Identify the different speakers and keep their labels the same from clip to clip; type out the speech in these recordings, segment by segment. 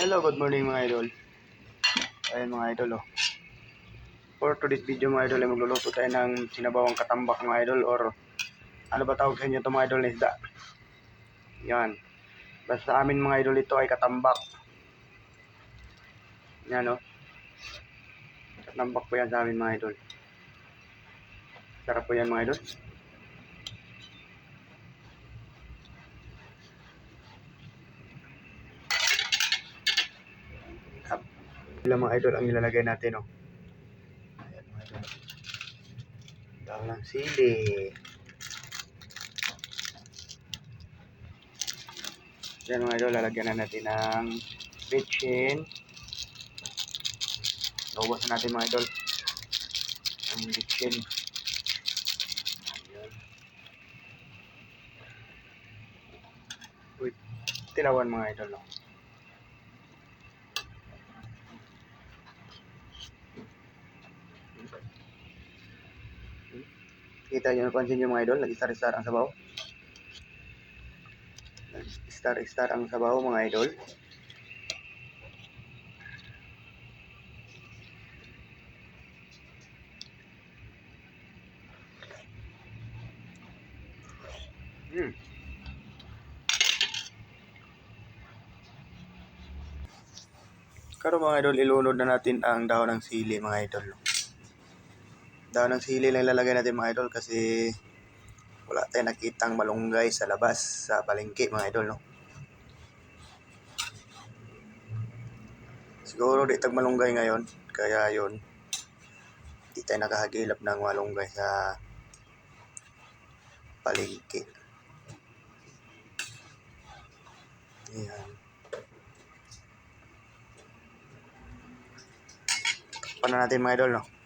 Speaker 1: Hello, good morning mga idol. Ayan mga idol oh. For today's video mga idol ay magluluto tayo ng sinabawang katambak mga idol or ano ba tawag sa inyo ito mga idol na isda. Yan. Basta sa amin mga idol ito ay katambak. Yan oh. Katambak po yan sa amin mga idol. Sarap po yan mga idol. Ilang mga idol ang nilalagay natin, oh. Ayan mga idol. Dahon ng sili. Yan mga idol, lalagyan na natin ng bitchin. Naubos na natin mga idol. Ang bitchin. Ayan. Uy, tilawan mga idol, oh. Kita nyo napansin nyo mga idol, nag-star-star ang sabaw. Nag-star-star ang sabaw mga idol. Hmm. Karon mga idol, ilunod na natin ang dahon ng sili mga idol. Dahon ng sili lang ilalagay natin mga idol kasi wala tayong nakitang malunggay sa labas sa palengke mga idol no. Siguro di tag malunggay ngayon kaya yon di tayo nakahagilap ng malunggay sa palengke. Ayan. Paano natin mga idol no?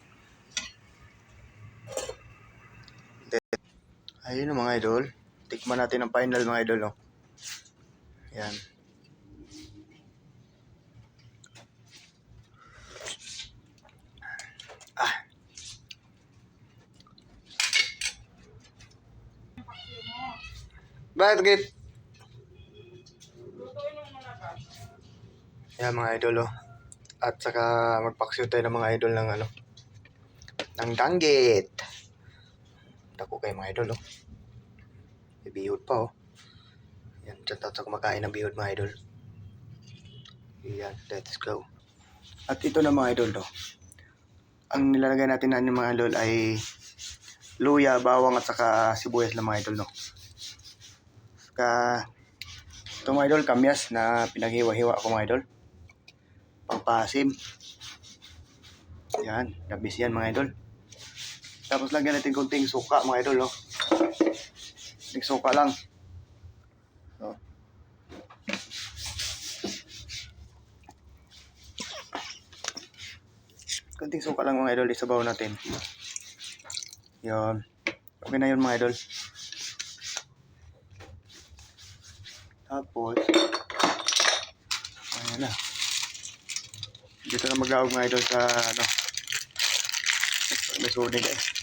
Speaker 1: Ayun o mga idol. Tikman natin ang final mga idol, no? Yan. Ah. Bakit, Git? Yan mga idol, oh. At saka magpaksiw tayo ng mga idol ng ano, ng danggit. Dako kayo mga idol, oh. May bihod pa, oh. Yan, dyan tayo kumakain ng bihod, mga idol. Yan, let's go. At ito na mga idol, oh. Ang nilalagay natin na mga idol ay luya, bawang at saka sibuyas lang mga idol, no. Saka ito mga idol, kamyas na pinaghiwa-hiwa ko mga idol. Pangpasim. Yan, nabis yan mga idol. Tapos lagyan natin konting suka mga idol, no. Konting suka lang. So. Konting suka lang mga idol, isabaw natin. Yon. Okay na yun mga idol. Tapos, ayan na. Dito na mag-aawag mga idol sa ano. May sunig eh.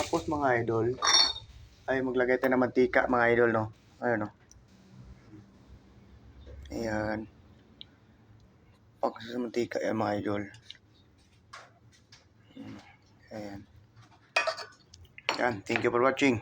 Speaker 1: Tapos mga idol, ay maglagay tayo ng mantika mga idol, no? Ayun, no? Ayan. Pag sa mantika yan mga idol. Ayan. Ayan. Thank you for watching.